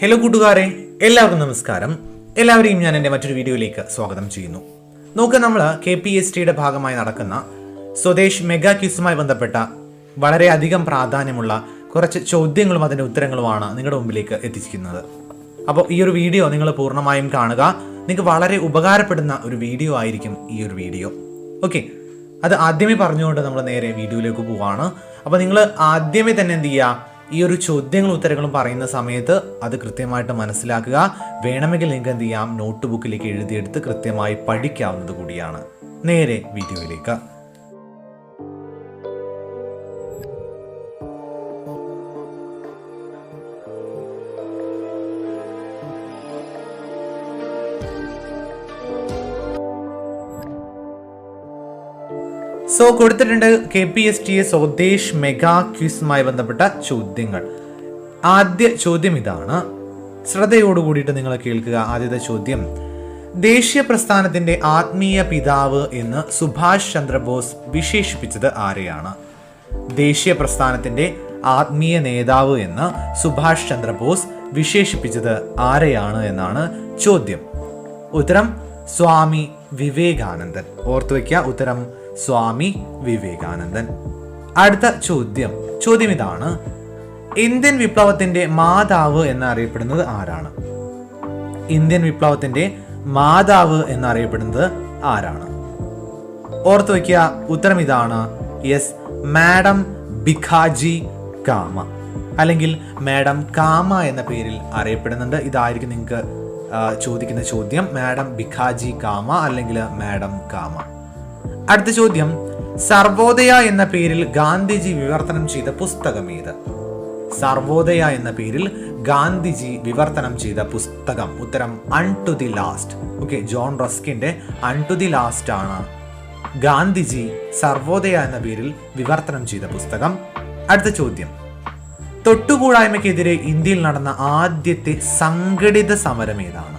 Hello കൂട്ടുകാരെ. എല്ലാവർക്കും നമസ്കാരം. എല്ലാവരെയും ഞാൻ എന്റെ മറ്റൊരു വീഡിയോയിലേക്ക് സ്വാഗതം ചെയ്യുന്നു. നോക്ക് നമ്മൾ കെ പി എസ് ടിയുടെ ഭാഗമായി നടക്കുന്ന സ്വദേശ് മെഗാ ക്യൂസുമായി ബന്ധപ്പെട്ട വളരെയധികം പ്രാധാന്യമുള്ള കുറച്ച് ചോദ്യങ്ങളും അതിന്റെ ഉത്തരങ്ങളുമാണ് നിങ്ങളുടെ മുമ്പിലേക്ക് എത്തിച്ചിരിക്കുന്നത്. അപ്പോൾ ഈ ഒരു വീഡിയോ നിങ്ങൾ പൂർണമായും കാണുക. നിങ്ങൾക്ക് വളരെ ഉപകാരപ്പെടുന്ന ഒരു വീഡിയോ ആയിരിക്കും ഈ ഒരു വീഡിയോ. ഓക്കെ. അത് ആദ്യമേ പറഞ്ഞുകൊണ്ട് നമ്മൾ നേരെ വീഡിയോയിലേക്ക് പോവാണ്. അപ്പോൾ നിങ്ങൾ ആദ്യമേ തന്നെ എന്ത് ചെയ്യുക? ഈ ഒരു ചോദ്യങ്ങളും ഉത്തരങ്ങളും പറയുന്ന സമയത്ത് അത് കൃത്യമായിട്ട് മനസ്സിലാക്കുക. വേണമെങ്കിൽ നിങ്ങൾക്ക് എന്ത് ചെയ്യാം? നോട്ട് ബുക്കിലേക്ക് എഴുതിയെടുത്ത് കൃത്യമായി പഠിക്കാവുന്നത് കൂടിയാണ്. നേരെ വീഡിയോയിലേക്ക്. സോ കൊടുത്തിട്ടുണ്ട് K P S T A Swadesh mega ക്യൂസുമായി ബന്ധപ്പെട്ട ചോദ്യങ്ങൾ. ആദ്യ ചോദ്യം ഇതാണ്. ശ്രദ്ധയോട് കൂടിയിട്ട് നിങ്ങൾ കേൾക്കുക ആദ്യത്തെ ചോദ്യം. ദേശീയ പ്രസ്ഥാനത്തിന്റെ ആത്മീയ പിതാവ് എന്ന് സുഭാഷ് ചന്ദ്രബോസ് വിശേഷിപ്പിച്ചത് ആരെയാണ്? ദേശീയ പ്രസ്ഥാനത്തിന്റെ ആത്മീയ നേതാവ് എന്ന് സുഭാഷ് ചന്ദ്രബോസ് വിശേഷിപ്പിച്ചത് ആരെയാണ് എന്നാണ് ചോദ്യം. ഉത്തരം സ്വാമി വിവേകാനന്ദൻ. ഓർത്തു വയ്ക്കുക ഉത്തരം സ്വാമി വിവേകാനന്ദൻ. അടുത്ത ചോദ്യം. ചോദ്യം ഇതാണ്. ഇന്ത്യൻ വിപ്ലവത്തിന്റെ മാതാവ് എന്നറിയപ്പെടുന്നത് ആരാണ്? ഇന്ത്യൻ വിപ്ലവത്തിന്റെ മാതാവ് എന്നറിയപ്പെടുന്നത് ആരാണ്? ഓർത്തു വയ്ക്കുക ഉത്തരം ഇതാണ്. യെസ് മാഡം ബിഖാജി കാമ അല്ലെങ്കിൽ മാഡം കാമ എന്ന പേരിൽ അറിയപ്പെടുന്നുണ്ട്. ഇതായിരിക്കും നിങ്ങൾക്ക് ചോദിക്കുന്ന ചോദ്യം. മാഡം ബിഖാജി കാമ അല്ലെങ്കിൽ മാഡം കാമ അടുത്ത ചോദ്യം. സർവോദയ എന്ന പേരിൽ ഗാന്ധിജി വിവർത്തനം ചെയ്ത പുസ്തകം ഏത്? സർവോദയ എന്ന പേരിൽ ഗാന്ധിജി വിവർത്തനം ചെയ്ത പുസ്തകം. ഉത്തരം unto the last. Okay John റസ്കിന്റെ unto the last ആണ്. ഗാന്ധിജി സർവോദയ എന്ന പേരിൽ വിവർത്തനം ചെയ്ത പുസ്തകം. അടുത്ത ചോദ്യം. തൊട്ടുകൂടായ്മയ്ക്കെതിരെ ഇന്ത്യയിൽ നടന്ന ആദ്യത്തെ സംഘടിത സമരം ഏതാണ്?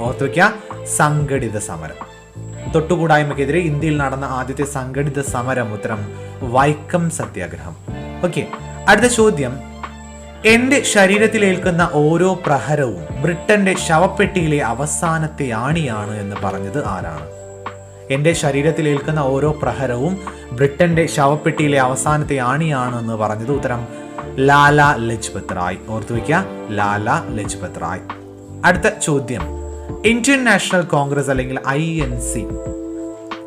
ഓർത്തു വയ്ക്കുക സംഘടിത സമരം. തൊട്ടുകൂടായ്മയ്ക്കെതിരെ ഇന്ത്യയിൽ നടന്ന ആദ്യത്തെ സംഘടിത സമരം ഉത്തരം വൈക്കം സത്യാഗ്രഹം. ഓക്കെ അടുത്ത ചോദ്യം. എന്റെ ശരീരത്തിലേൽക്കുന്ന ഓരോ പ്രഹരവും ബ്രിട്ടന്റെ ശവപ്പെട്ടിയിലെ അവസാനത്തെ ആണിയാണ് എന്ന് പറഞ്ഞത് ആരാണ്? എന്റെ ശരീരത്തിലേൽക്കുന്ന ഓരോ പ്രഹരവും ബ്രിട്ടന്റെ ശവപ്പെട്ടിയിലെ അവസാനത്തെ ആണിയാണ് എന്ന് പറഞ്ഞത് ഉത്തരം ലാല ലജ്പത് റായ്. ഓർത്തു വയ്ക്കുക ലാല ലജ്പത് റായ്. അടുത്ത ചോദ്യം. ഇന്ത്യൻ നാഷണൽ കോൺഗ്രസ് അല്ലെങ്കിൽ I N C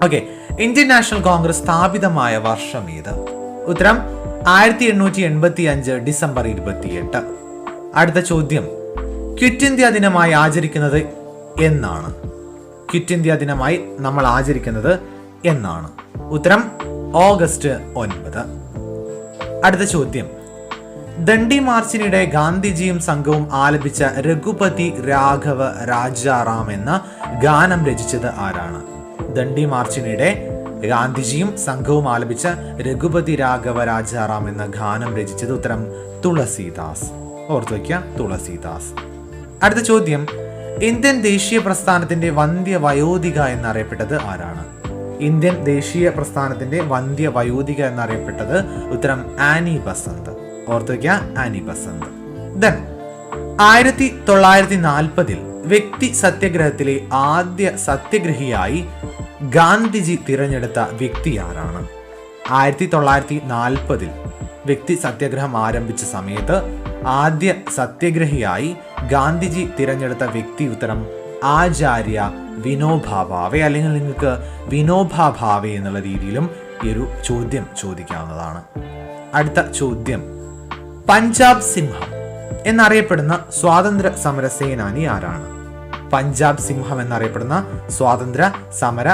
okay Indian National Congress സ്ഥാപിതമായ വർഷം ഏത്? ഉത്തരം ആയിരത്തി എണ്ണൂറ്റി എൺപത്തി അഞ്ച് ഡിസംബർ ഇരുപത്തിയെട്ട്. അടുത്ത ചോദ്യം ക്വിറ്റ് ഇന്ത്യ ദിനമായി ആചരിക്കുന്നത് എന്നാണ്. ക്വിറ്റ് ഇന്ത്യ ദിനമായി നമ്മൾ ആചരിക്കുന്നത് എന്നാണ്. ഉത്തരം ഓഗസ്റ്റ് ഒൻപത്. അടുത്ത ചോദ്യം ദണ്ഡി മാർച്ചിനിടെ ഗാന്ധിജിയും സംഘവും ആലപിച്ച രഘുപതി രാഘവ രാജാറാം എന്ന ഗാനം രചിച്ചത് ആരാണ്? ദണ്ഡി മാർച്ചിനിടെ ഗാന്ധിജിയും സംഘവും ആലപിച്ച രഘുപതി രാഘവ രാജാറാം എന്ന ഗാനം രചിച്ചത് ഉത്തരം തുളസീദാസ്. ഓർത്തു വയ്ക്കുക തുളസീദാസ്. അടുത്ത ചോദ്യം. ഇന്ത്യൻ ദേശീയ പ്രസ്ഥാനത്തിന്റെ വന്ധ്യ വയോധിക എന്നറിയപ്പെട്ടത് ആരാണ്? ഇന്ത്യൻ ദേശീയ പ്രസ്ഥാനത്തിന്റെ വന്ധ്യ വയോധിക എന്നറിയപ്പെട്ടത് ഉത്തരം ആനി ബസന്ത്. ഓർത്തു വയ്ക്കുക ആനി ബസന്ത്. ദെൻ ആയിരത്തി തൊള്ളായിരത്തി നാൽപ്പതിൽ വ്യക്തി സത്യഗ്രഹത്തിലെ ആദ്യ സത്യഗ്രഹിയായി ഗാന്ധിജി തിരഞ്ഞെടുത്ത വ്യക്തി ആരാണ്? ആയിരത്തി തൊള്ളായിരത്തി നാൽപ്പതിൽ വ്യക്തി സത്യഗ്രഹം ആരംഭിച്ച സമയത്ത് ആദ്യ സത്യഗ്രഹിയായി ഗാന്ധിജി തിരഞ്ഞെടുത്ത വ്യക്തി ഉത്തരം ആചാര്യ വിനോബാ ഭാവെ. അല്ലെങ്കിൽ നിങ്ങൾക്ക് വിനോബാ ഭാവെ എന്നുള്ള രീതിയിലും ഈ ഒരു ചോദ്യം ചോദിക്കാവുന്നതാണ്. അടുത്ത ചോദ്യം. പഞ്ചാബ് സിംഹം എന്നറിയപ്പെടുന്ന സ്വാതന്ത്ര്യ സമര സേനാനി ആരാണ്? പഞ്ചാബ് സിംഹം എന്നറിയപ്പെടുന്ന സ്വാതന്ത്ര്യ സമര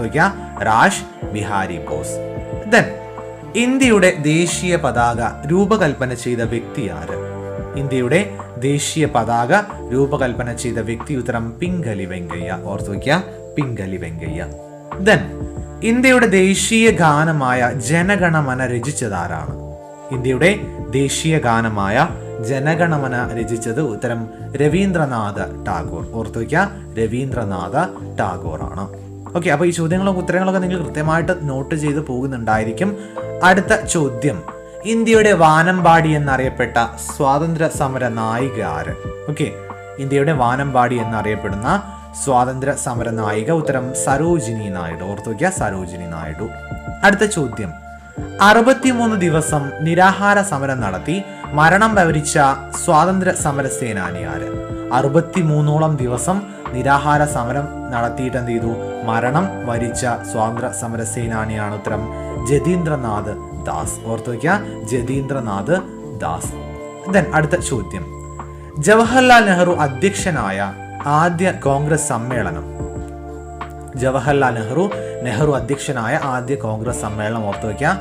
വയ്ക്കുക രാജ് ബിഹാരി ബോസ്. ദെൻ ഇന്ത്യയുടെ ദേശീയ പതാക രൂപകൽപ്പന ചെയ്ത വ്യക്തി ആര്? ഇന്ത്യയുടെ ദേശീയ പതാക രൂപകൽപ്പന ചെയ്ത വ്യക്തി ഉത്തരം പിംഗലി വെങ്കയ്യ. ഓർത്തു വയ്ക്കുക പിംഗലി വെങ്കയ്യ. ദെൻ ഇന്ത്യയുടെ ദേശീയ ഗാനമായ ജനഗണമന രചിച്ചതാരാണ്? ഇന്ത്യയുടെ ദേശീയ ഗാനമായ ജനഗണമന രചിച്ചത് ഉത്തരം രവീന്ദ്രനാഥ ടാഗോർ. ഓർത്തു വയ്ക്കുക രവീന്ദ്രനാഥ ടാഗോർ ആണ് ഓക്കെ അപ്പോൾ ഈ ചോദ്യങ്ങളും ഉത്തരങ്ങളൊക്കെ നിങ്ങൾ കൃത്യമായിട്ട് നോട്ട് ചെയ്ത് പോകുന്നുണ്ടായിരിക്കും. അടുത്ത ചോദ്യം. ഇന്ത്യയുടെ വാനമ്പാടി എന്നറിയപ്പെട്ട സ്വാതന്ത്ര്യ സമര നായിക ആര്? ഓക്കെ ഇന്ത്യയുടെ വാനമ്പാടി എന്നറിയപ്പെടുന്ന സ്വാതന്ത്ര്യ സമര നായിക ഉത്തരം സരോജിനി നായിഡു. ഓർത്തു വയ്ക്കുക സരോജിനി നായിഡു. അടുത്ത ചോദ്യം. അറുപത്തിമൂന്ന് ദിവസം നിരാഹാര സമരം നടത്തി മരണം വരിച്ച സ്വാതന്ത്ര്യ സമര സേനാനി ആര്? അറുപത്തിമൂന്നോളം ദിവസം നിരാഹാര സമരം നടത്തിയിട്ട് എന്ത് ചെയ്തു? മരണം വരിച്ച സ്വാതന്ത്ര്യ സമര സേനാനിയാണ് ഉത്തരം. ജതീന്ദ്രനാഥ് ദാസ്. ഓർത്തു വയ്ക്കുക ജതീന്ദ്രനാഥ് ദാസ്. ദെൻ അടുത്ത ചോദ്യം. ജവഹർലാൽ നെഹ്റു അധ്യക്ഷനായ ആദ്യ കോൺഗ്രസ് സമ്മേളനം. ജവഹർലാൽ നെഹ്റു നെഹ്റു അധ്യക്ഷനായ ആദ്യ കോൺഗ്രസ് സമ്മേളനം ഓർത്തു വയ്ക്കുക.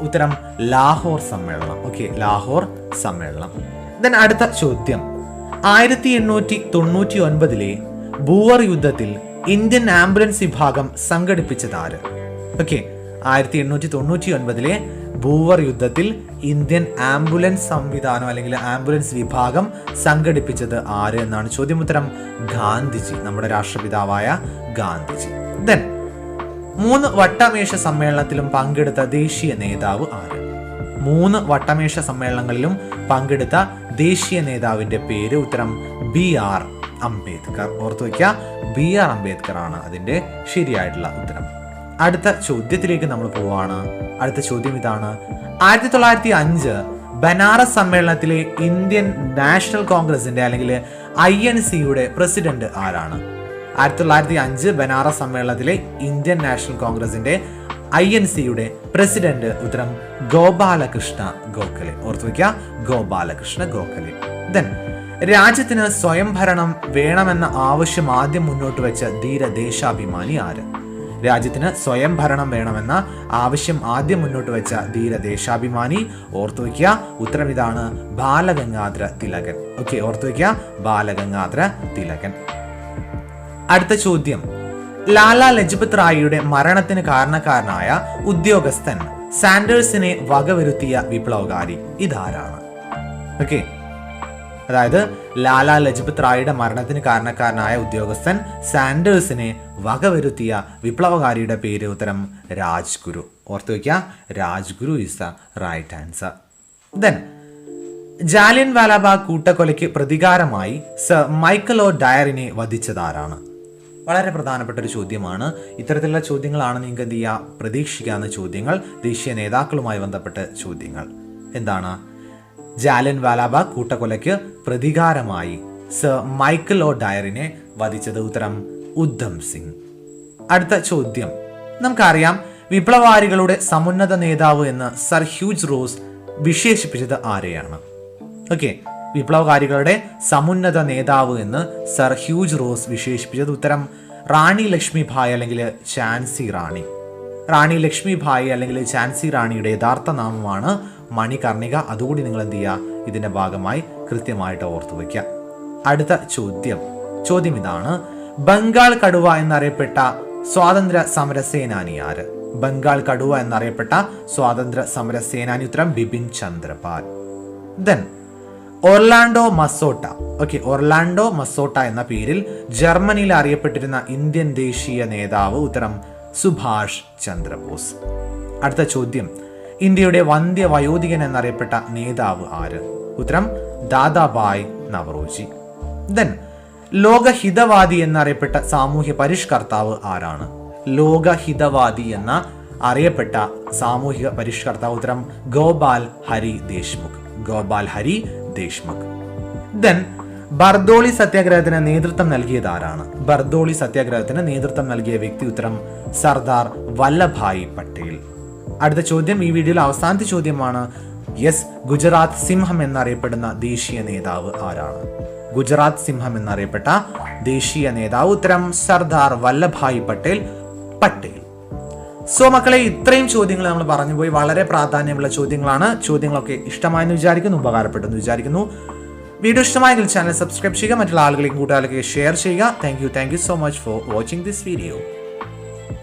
ഉത്തരം ലാഹോർ സമ്മേളനം. ഓക്കെ ലാഹോർ സമ്മേളനം. ദെൻ അടുത്ത ചോദ്യം. ആയിരത്തി എണ്ണൂറ്റി തൊണ്ണൂറ്റി ഒൻപതിലെ ബൂവർ യുദ്ധത്തിൽ ഇന്ത്യൻ ആംബുലൻസ് വിഭാഗം സംഘടിപ്പിച്ചത് ആര് ഓക്കെ ആയിരത്തി എണ്ണൂറ്റി തൊണ്ണൂറ്റി ഒൻപതിലെ ബൂവർ യുദ്ധത്തിൽ ഇന്ത്യൻ ആംബുലൻസ് സംവിധാനം അല്ലെങ്കിൽ ആംബുലൻസ് വിഭാഗം സംഘടിപ്പിച്ചത് ആര് എന്നാണ് ചോദ്യം ഉത്തരം ഗാന്ധിജി നമ്മുടെ രാഷ്ട്രപിതാവായ ഗാന്ധിജി. ദെൻ മൂന്ന് വട്ടമേശ സമ്മേളനത്തിലും പങ്കെടുത്ത ദേശീയ നേതാവ് ആര്? മൂന്ന് വട്ടമേശ സമ്മേളനങ്ങളിലും പങ്കെടുത്ത ദേശീയ നേതാവിന്റെ പേര് ഉത്തരം ബി ആർ അംബേദ്കർ. ഓർത്തു വയ്ക്കുക ബി ആർ അംബേദ്കർ ആണ് അതിന്റെ ശരിയായിട്ടുള്ള ഉത്തരം. അടുത്ത ചോദ്യത്തിലേക്ക് നമ്മൾ പോവാണ്. അടുത്ത ചോദ്യം ഇതാണ്. ആയിരത്തി തൊള്ളായിരത്തി അഞ്ച് ബനാറസ് സമ്മേളനത്തിലെ ഇന്ത്യൻ നാഷണൽ കോൺഗ്രസിന്റെ അല്ലെങ്കിൽ ഐ എൻ സിയുടെ പ്രസിഡന്റ് ആരാണ്? ആയിരത്തി തൊള്ളായിരത്തി അഞ്ച് ബനാറസ് സമ്മേളനത്തിലെ ഇന്ത്യൻ നാഷണൽ കോൺഗ്രസിന്റെ ഐ എൻ സിയുടെ പ്രസിഡന്റ് ഉത്തരം ഗോപാലകൃഷ്ണ ഗോഖലെ. ഓർത്തു വയ്ക്കുക ഗോപാലകൃഷ്ണ ഗോഖലെ. ദെൻ രാജ്യത്തിന് സ്വയംഭരണം വേണമെന്ന ആവശ്യം ആദ്യം മുന്നോട്ട് വെച്ച ധീര ദേശാഭിമാനി ആര്? രാജ്യത്തിന് സ്വയംഭരണം വേണമെന്ന ആവശ്യം ആദ്യം മുന്നോട്ട് വെച്ച ധീര ദേശാഭിമാനി ഓർത്തു വയ്ക്കുക ഉത്തരം ഇതാണ് ബാലഗംഗാധര തിലകൻ. ഓക്കെ ഓർത്തു വയ്ക്കുക ബാലഗംഗാധര തിലകൻ. അടുത്ത ചോദ്യം. ലാല ലജ്പത് റായിയുടെ മരണത്തിന് കാരണക്കാരനായ ഉദ്യോഗസ്ഥൻ സാൻഡേഴ്സിനെ വകവരുത്തിയ വിപ്ലവകാരി ഇതാരാണ്? ഓക്കെ അതായത് ലാല ലജ്പത് റായിയുടെ മരണത്തിന് കാരണക്കാരനായ ഉദ്യോഗസ്ഥൻ സാൻഡേഴ്സിനെ വകവരുത്തിയ വിപ്ലവകാരിയുടെ പേര് ഉത്തരം രാജ്ഗുരു. ഓർത്തു വയ്ക്കുക Rajguru is the right answer then Jallian Walabagh കൂട്ടക്കൊലയ്ക്ക് പ്രതികാരമായി സർ മൈക്കൽ ഡയറിനെ വധിച്ചതാരാണ് വളരെ പ്രധാനപ്പെട്ട ഒരു ചോദ്യമാണ്. ഇത്തരത്തിലുള്ള ചോദ്യങ്ങളാണ് നിങ്ങൾക്ക് എന്ത് ചെയ്യുക പ്രതീക്ഷിക്കാവുന്ന ചോദ്യങ്ങൾ ദേശീയ നേതാക്കളുമായി ബന്ധപ്പെട്ട ചോദ്യങ്ങൾ. എന്താണ്? ജാലിയൻ വാലാബാഗ് കൂട്ടക്കൊലയ്ക്ക് പ്രതികാരമായി. Sir Michael O. ഡയറിനെ വധിച്ചത് ഉത്തരം ഉദ്ധം സിംഗ്. അടുത്ത ചോദ്യം. നമുക്കറിയാം വിപ്ലവാരികളുടെ സമുന്നത നേതാവ് എന്ന് സർ ഹ്യൂജ് റോസ് വിശേഷിപ്പിച്ചത് ആരെയാണ്? ഓക്കെ വിപ്ലവകാരികളുടെ സമുന്നത നേതാവ് എന്ന് സർ ഹ്യൂജ് റോസ് വിശേഷിപ്പിച്ചത് ഉത്തരം റാണി ലക്ഷ്മിഭായ് അല്ലെങ്കിൽ ചാൻസി റാണി. റാണി ലക്ഷ്മിഭായ് അല്ലെങ്കിൽ ചാൻസി റാണിയുടെ യഥാർത്ഥ നാമമാണ് മണികർണിക അതുകൂടി നിങ്ങൾ എന്ത് ചെയ്യുക ഇതിന്റെ ഭാഗമായി കൃത്യമായിട്ട് ഓർത്തു വയ്ക്കുക അടുത്ത ചോദ്യം. ചോദ്യം ഇതാണ് ബംഗാൾ കടുവ എന്നറിയപ്പെട്ട സ്വാതന്ത്ര്യ സമര സേനാനി ആര്? ബംഗാൾ കടുവ എന്നറിയപ്പെട്ട സ്വാതന്ത്ര്യ സമര സേനാനി ഉത്തരം Bipin Chandrapal. Then Orlando Mazzotta okay Orlando Mazzotta എന്ന പേരിൽ ജർമ്മനിയിൽ അറിയപ്പെട്ടിരുന്ന ഇന്ത്യൻ ദേശീയ നേതാവ് ഉത്തരം സുഭാഷ് ചന്ദ്രബോസ്. അടുത്ത ചോദ്യം. ഇന്ത്യയുടെ വന്ധ്യ വയോധികൻ എന്നറിയപ്പെട്ട നേതാവ് ആര്? ഉത്തരം ദാദാബായ് നവറോജി. ദെൻ ലോകഹിതവാദി എന്നറിയപ്പെട്ട സാമൂഹ്യ പരിഷ്കർത്താവ് ആരാണ്? ലോകഹിതവാദി എന്ന അറിയപ്പെട്ട സാമൂഹിക പരിഷ്കർത്താവ് ഉത്തരം ഗോപാൽ ഹരി ദേശ്മുഖ്. ഗോപാൽ ഹരി ദേശ്മുഖ്. ദെൻ ബർദോളി സത്യാഗ്രഹത്തിന് നേതൃത്വം നൽകിയത് ആരാണ്? ബർദോളി സത്യാഗ്രഹത്തിന് നേതൃത്വം നൽകിയ വ്യക്തി ഉത്തരം സർദാർ വല്ലഭായ് പട്ടേൽ. അടുത്ത ചോദ്യം ഈ വീഡിയോയിൽ അവസാനത്തെ ചോദ്യമാണ്. യെസ് ഗുജറാത്ത് സിംഹം എന്നറിയപ്പെടുന്ന ദേശീയ നേതാവ് ആരാണ്? ഗുജറാത്ത് സിംഹം എന്നറിയപ്പെട്ട ദേശീയ നേതാവ് ഉത്തരം സർദാർ വല്ലഭായ് പട്ടേൽ പട്ടേൽ. സോ മക്കളെ ഇത്രയും ചോദ്യങ്ങൾ നമ്മൾ പറഞ്ഞുപോയി വളരെ പ്രാധാന്യമുള്ള ചോദ്യങ്ങളാണ്. ചോദ്യങ്ങളൊക്കെ ഇഷ്ടമായെന്ന് വിചാരിക്കുന്നു ഉപകാരപ്പെട്ടെന്ന് വിചാരിക്കുന്നു. വീഡിയോ ഇഷ്ടമായെങ്കിൽ ചാനൽ സബ്സ്ക്രൈബ് ചെയ്യുക മറ്റുള്ള ആളുകളെയും കൂട്ടുകാരിലേക്ക് ഷെയർ ചെയ്യുക. Thank you thank you so much for watching this video